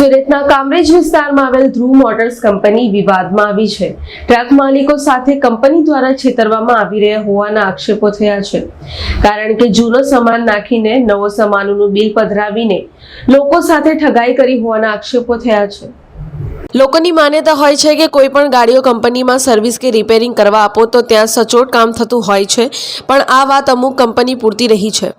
સુરતના કામરેજ વિસ્તારમાં આવેલ ધ્રુવ મોટર્સ કંપની વિવાદમાં આવી છે. ટ્રક માલિકો સાથે કંપની દ્વારા છેતરવામાં આવી રહ્યા હોવાના આક્ષેપો થયા છે. કારણ કે જૂનો સામાન નાખીને નવો સામાનનું બિલ પધરાવીને લોકો સાથે ઠગાઈ કરી હોવાના આક્ષેપો થયા છે. લોકોની માન્યતા હોય છે કે કોઈ પણ ગાડીઓ કંપનીમાં સર્વિસ કે રિપેરિંગ કરવા આપો તો ત્યાં સચોટ કામ થતું હોય છે, પણ આ વાત અમુક કંપની પૂરતી રહી છે.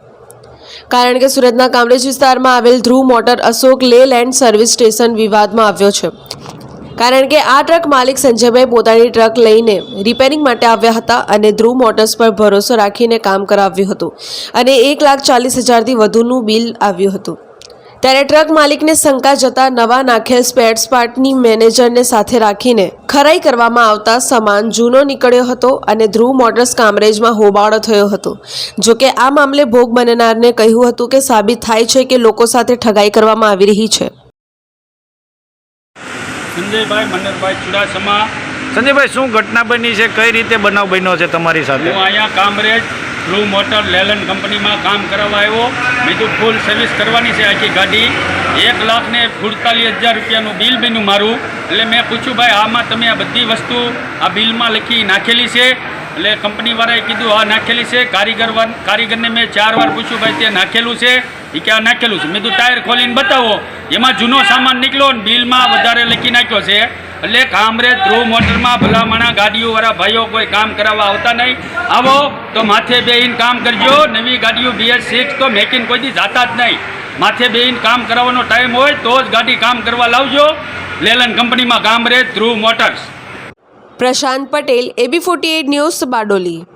કારણ કે સુરતના કામરેજ વિસ્તારમાં આવેલ ધ્રુવ મોટર અશોક લે લેન્ડ સર્વિસ સ્ટેશન વિવાદમાં આવ્યો છે. કારણ કે આ ટ્રક માલિક સંજયભાઈ પોતાની ટ્રક લઈને રિપેરિંગ માટે આવ્યા હતા અને ધ્રુવ મોટર્સ પર ભરોસો રાખીને કામ કરાવ્યું હતું અને એક લાખ ચાલીસ હજારથી વધુનું બિલ આવ્યું હતું. ત્યારે ટ્રક માલિકને શંકા જતા નવા નાખેલ સ્પેર્સ પાર્ટની મેનેજરને સાથે રાખીને ખરાઈ કરવામાં આવતા સામાન જૂનો નીકળ્યો હતો અને ધ્રુવ મોટર્સ કામરેજમાં હોબાળો થયો હતો. જોકે આ મામલે ભોગ બનનારને કહ્યું હતું કે સાબિત થાય છે કે લોકો સાથે ઠગાઈ કરવામાં આવી રહી છે. સંજયભાઈ મનરભાઈ ચુડાસમા. સંજયભાઈ શું ઘટના બની છે? કઈ રીતે બનાવ બન્યો છે તમારી સાથે? હું અહીંયા કામરેજ ધ્રુવ મોટર લેલન કંપનીમાં કામ કરાવવા આવ્યો. મેં કીધું ફૂલ સર્વિસ કરવાની છે આખી ગાડી. એક લાખ ને સુડતાલીસ હજાર રૂપિયાનું બિલ બન્યું મારું. એટલે મેં પૂછ્યું, ભાઈ, આમાં તમે આ બધી વસ્તુ આ બિલમાં લખી નાખેલી છે? એટલે કંપનીવાળાએ કીધું આ નાખેલી છે. કારીગર કારીગરને મેં ચાર વાર પૂછ્યું, ભાઈ, તે નાખેલું છે? એ કે આ નાખેલું છે. મેં તું ટાયર ખોલીને બતાવો. એમાં જૂનો સામાન નીકળ્યો ને બિલમાં વધારે લખી નાખ્યો છે. એટલે કામરેજ ધ્રુવ મોટરમાં ભલામણા ગાડીઓવાળા ભાઈઓ કોઈ કામ કરાવવા આવતા નહીં. આવો, તો માથે બેહીને કામ કરજો. નવી ગાડીઓ બીએસ સિક્સ તો મેકિન કોઈથી જતા જ નહીં. માથે બેહીને કામ કરાવવાનો ટાઈમ હોય તો જ ગાડી કામ કરવા લાવજો. લેલન કંપનીમાં Kamrej Dhruv motors. Prashant Patel AB forty news Bardoli.